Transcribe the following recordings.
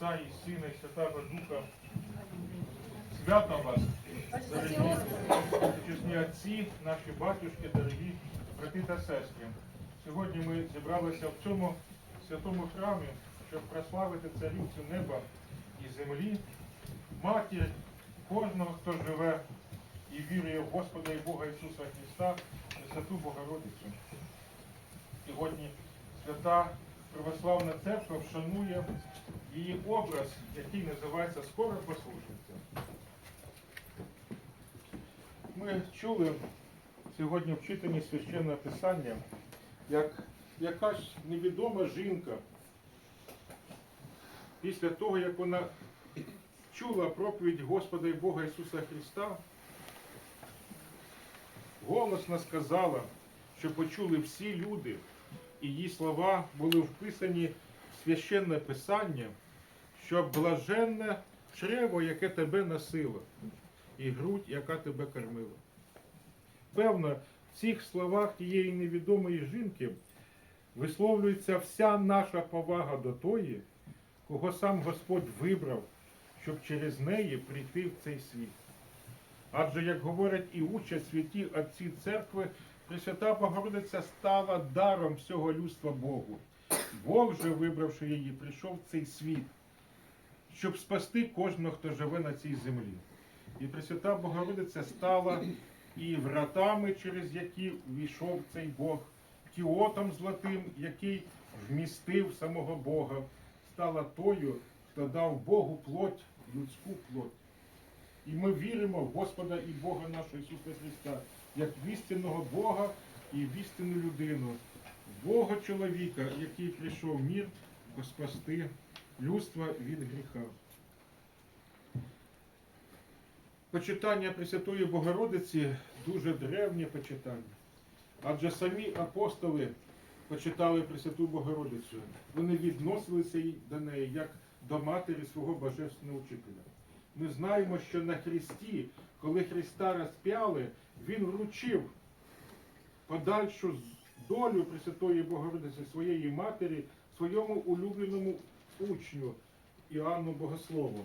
Отця і Сина, і Святого Духа. Свято вас, дорогі чесні отці, наші батюшки, дорогі брати та сестри. Сьогодні ми зібралися в цьому святому храмі, щоб прославити царівцю неба і землі, матір кожного, хто живе і вірує в Господа і Бога Ісуса Христа, Святу Богородицю. Сьогодні свята православна церква вшанує її образ, який називається скоро послушниця. Ми чули сьогодні в читанні священного писання, як якась невідома жінка після того, як вона чула проповідь Господа і Бога Ісуса Христа, голосно сказала, що почули всі люди, і її слова були вписані священне писання, що блаженне чрево, яке тебе носило, і грудь, яка тебе кормила. Певно, в цих словах тієї невідомої жінки висловлюється вся наша повага до тої, кого сам Господь вибрав, щоб через неї прийти в цей світ. Адже, як говорять і учать святі отці церкви, Пресвята Богородиця стала даром всього людства Богу. Бог же, вибравши її, прийшов в цей світ, щоб спасти кожного, хто живе на цій землі. І Пресвята Богородиця стала і вратами, через які війшов цей Бог, кіотом золотим, який вмістив самого Бога, стала тою, хто дав Богу плоть, людську плоть. І ми віримо в Господа і Бога нашого Ісуса Христа, як в істинного Бога і в істинну людину, Бога чоловіка, який прийшов в мір спасти людство від гріха. Почитання Пресвятої Богородиці дуже древнє почитання. Адже самі апостоли почитали Пресвяту Богородицю. Вони відносилися до неї як до матері свого божественного учителя. Ми знаємо, що на Христі, коли Христа розп'яли, Він вручив подальшу долю Пресвятої Богородиці своєї матері, своєму улюбленому учню Іоанну Богослову.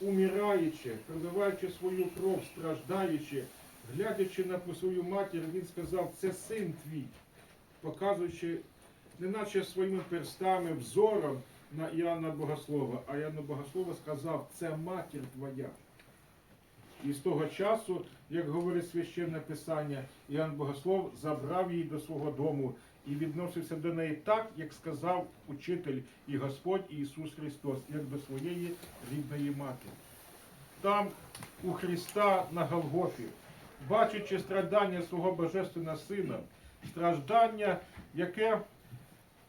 Умираючи, проливаючи свою кров, страждаючи, глядячи на свою матір, він сказав, це син твій, показуючи, неначе своїми перстами, взором на Іоанна Богослова, а Іоанна Богослова сказав, це матір твоя. І з того часу, як говорить священне писання, Іоанн Богослов забрав її до свого дому і відносився до неї так, як сказав учитель і Господь Ісус Христос, як до своєї рідної матері. Там у Христа на Голгофі, бачачи страдання свого Божественного Сина, страждання, яке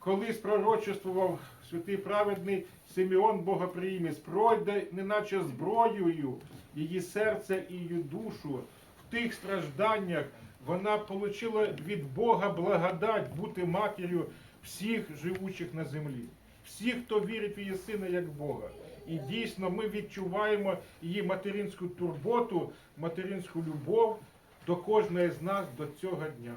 колись пророчествував святий праведний Симеон Богоприємець, пройде, неначе зброєю її серце і її душу. В тих стражданнях вона отримала від Бога благодать бути матір'ю всіх живучих на землі, всіх, хто вірить в її сина як Бога. І дійсно ми відчуваємо її материнську турботу, материнську любов до кожної з нас до цього дня.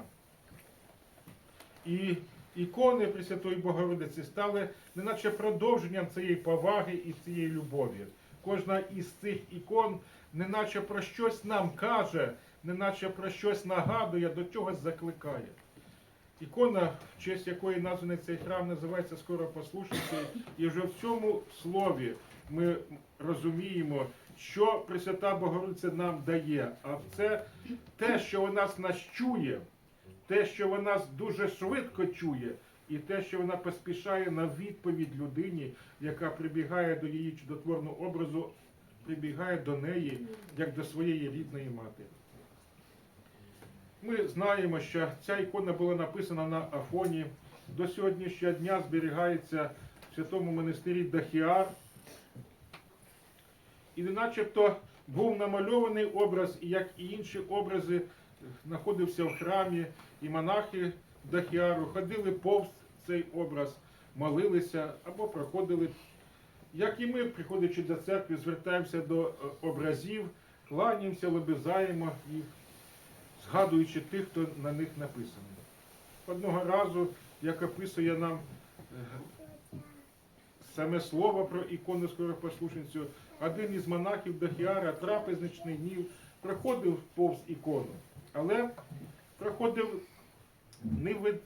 І ікони Пресвятої Богородиці стали неначе продовженням цієї поваги і цієї любові. Кожна із цих ікон неначе про щось нам каже, неначе про щось нагадує, до чогось закликає. Ікона, в честь якої названий цей храм, називається скоро послушницею, і вже в цьому слові ми розуміємо, що Пресвята Богородиця нам дає. А це те, що вона нас чує, те, що вона дуже швидко чує, і те, що вона поспішає на відповідь людині, яка прибігає до її чудотворного образу, прибігає до неї, як до своєї рідної матері. Ми знаємо, що ця ікона була написана на Афоні. До сьогоднішнього дня зберігається в святому монастирі Дахіар. І начебто був намальований образ, і як і інші образи, знаходився в храмі, і монахи Дахіару ходили повз цей образ, молилися або проходили. Як і ми, приходячи до церкви, звертаємося до е, образів, кланяємося, лебезаємо їх, згадуючи тих, хто на них написаний. Одного разу, як описує нам е, саме слово про ікону скоропослушницю, один із монахів Дахіара, трапезничний днів, проходив повз ікону, але проходив не, ви-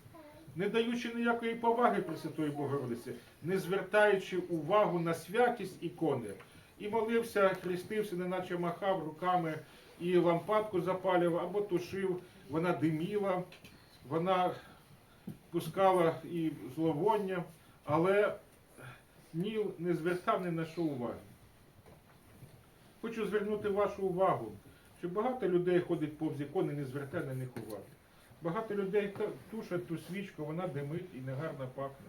не даючи ніякої поваги Пресвятої Богородиці, не звертаючи увагу на святість ікони, і молився, хрестився, неначе махав руками і лампадку запалював або тушив, вона диміла, вона пускала і зловоння, але Ніл не звертав ні на що уваги. Хочу звернути вашу увагу, що багато людей ходить повз ікони, не звертає на них уваги. Багато людей тушать ту свічку, вона димить і негарно пахне.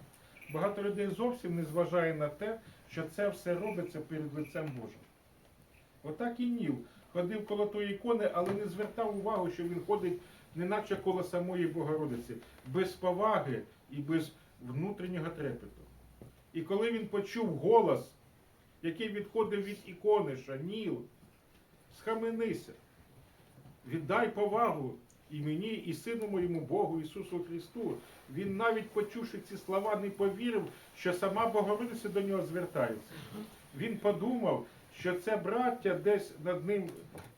Багато людей зовсім не зважає на те, що це все робиться перед лицем Божим. Отак і Ніл ходив коло тої ікони, але не звертав увагу, що він ходить неначе коло самої Богородиці, без поваги і без внутрішнього трепету. І коли він почув голос, який відходив від ікони, що Ніл, схаменися, віддай повагу і мені, і сину моєму Богу Ісусу Христу. Він навіть почувши ці слова, не повірив, що сама Богородиця до нього звертається. Він подумав, що це браття десь над ним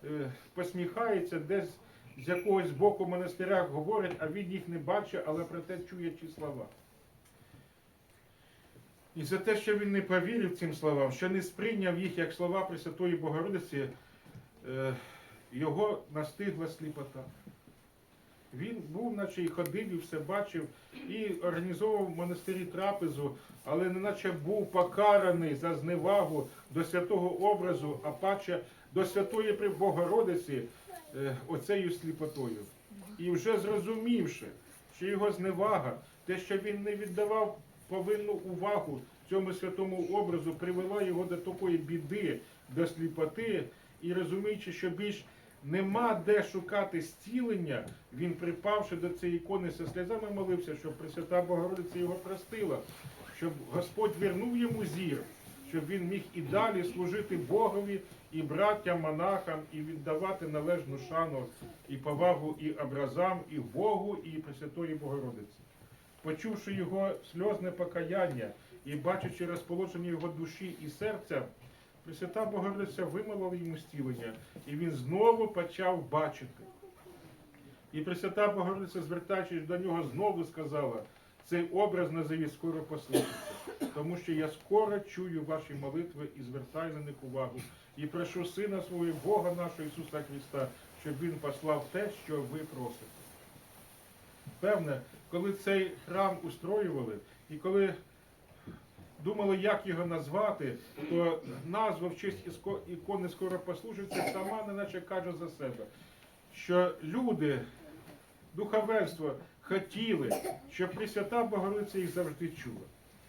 е, посміхається, десь з якогось боку монастиря говорить, а він їх не бачить, але проте чує ці слова. І за те, що він не повірив цим словам, що не сприйняв їх як слова Пресвятої Богородиці, е, його настигла сліпота. Він був, наче і ходив, і все бачив, і організовував в монастирі трапезу, але неначе був покараний за зневагу до святого образу, а паче до святої Богородиці е, оцею сліпотою. І вже зрозумівши, що його зневага, те, що він не віддавав повинну увагу цьому святому образу, привела його до такої біди, до сліпоти, і розуміючи, що більш нема де шукати зцілення, він, припавши до цієї ікони, зі сльозами молився, щоб Пресвята Богородиця його простила, щоб Господь вернув йому зір, щоб він міг і далі служити Богові, і браттям, монахам, і віддавати належну шану і повагу і образам, і Богу, і Пресвятої Богородиці. Почувши його сльозне покаяння і бачачи розположення його душі і серця, Пресвята Богородиця вимолила йому зцілення, і він знову почав бачити. І Пресвята Богородиця, звертаючись до нього, знову сказала, цей образ назові скоро послухайте, тому що я скоро чую ваші молитви і звертаю на них увагу. І прошу Сина свого Бога нашого Ісуса Христа, щоб Він послав те, що ви просите. Певне, коли цей храм устроювали, і коли думали, як його назвати, то назва в честь ікони скоропослужиця сама неначе каже за себе, що люди, духовенство хотіли, щоб Пресвята Богородиця їх завжди чула.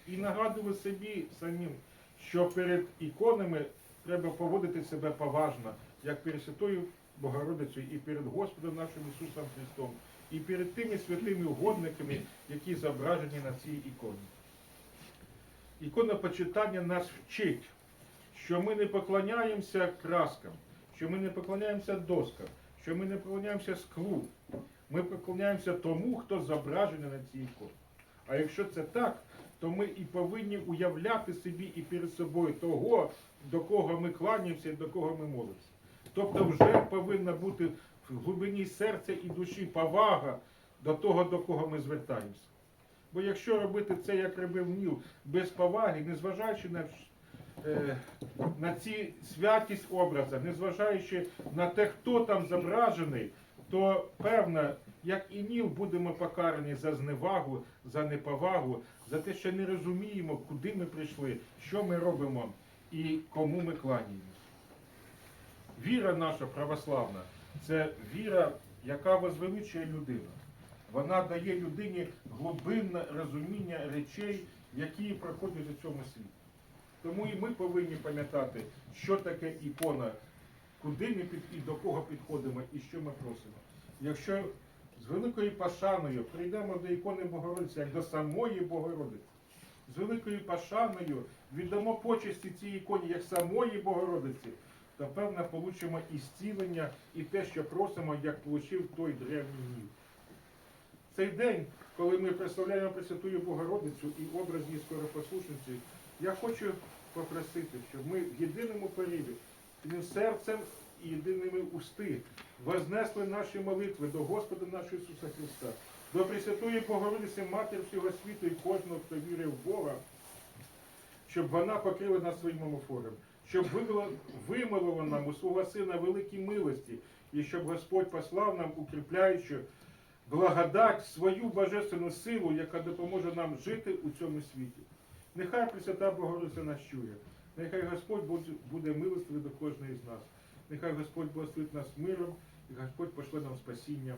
І нагадували собі самим, що перед іконами треба поводити себе поважно, як перед Святою Богородицею і перед Господом нашим Ісусом Христом, і перед тими святими угодниками, які зображені на цій іконі. Ікона почитання нас вчить, що ми не поклоняємося краскам, що ми не поклоняємося доскам, що ми не поклоняємося склу. Ми поклоняємося тому, хто зображений на цій іконі. А якщо це так, то ми і повинні уявляти собі і перед собою того, до кого ми кланяємося і до кого ми молимося. Тобто вже повинна бути в глибині серця і душі повага до того, до кого ми звертаємося. Бо якщо робити це, як робив Ніл, без поваги, незважаючи на, е, на ці святість образа, незважаючи на те, хто там зображений, то певно, як і Ніл, будемо покарані за зневагу, за неповагу, за те, що не розуміємо, куди ми прийшли, що ми робимо і кому ми кланяємося. Віра наша православна це віра, яка возвеличує людину. Вона дає людині глибинне розуміння речей, які проходять у цьому світі. Тому і ми повинні пам'ятати, що таке ікона, куди ми під і до кого підходимо, і що ми просимо. Якщо з великою пошаною прийдемо до ікони Богородиці, як до самої Богородиці, з великою пошаною віддамо почесті цій іконі як самої Богородиці, то певно получимо і зцілення, і те, що просимо, як получив той древній. Цей день, коли ми представляємо Пресвятую Богородицю і образ її скоропослушниці, Я хочу попросити, щоб ми в єдиному поріві, серцем і єдиними усти вознесли наші молитви до Господа нашого Ісуса Христа, до Пресвятої Богородиці, Матір всього світу і кожного, хто вірив в Бога, щоб вона покрила нас своїм омофором, щоб вимилила нам у свого Сина великі милості, і щоб Господь послав нам, укріпляючи благодать, свою божественну силу, яка допоможе нам жити у цьому світі. Нехай Пресвята Богородиця нас чує. Нехай Господь буде- милостивий до кожної з нас. Нехай Господь благословить нас миром, і Господь пошле нам спасіння.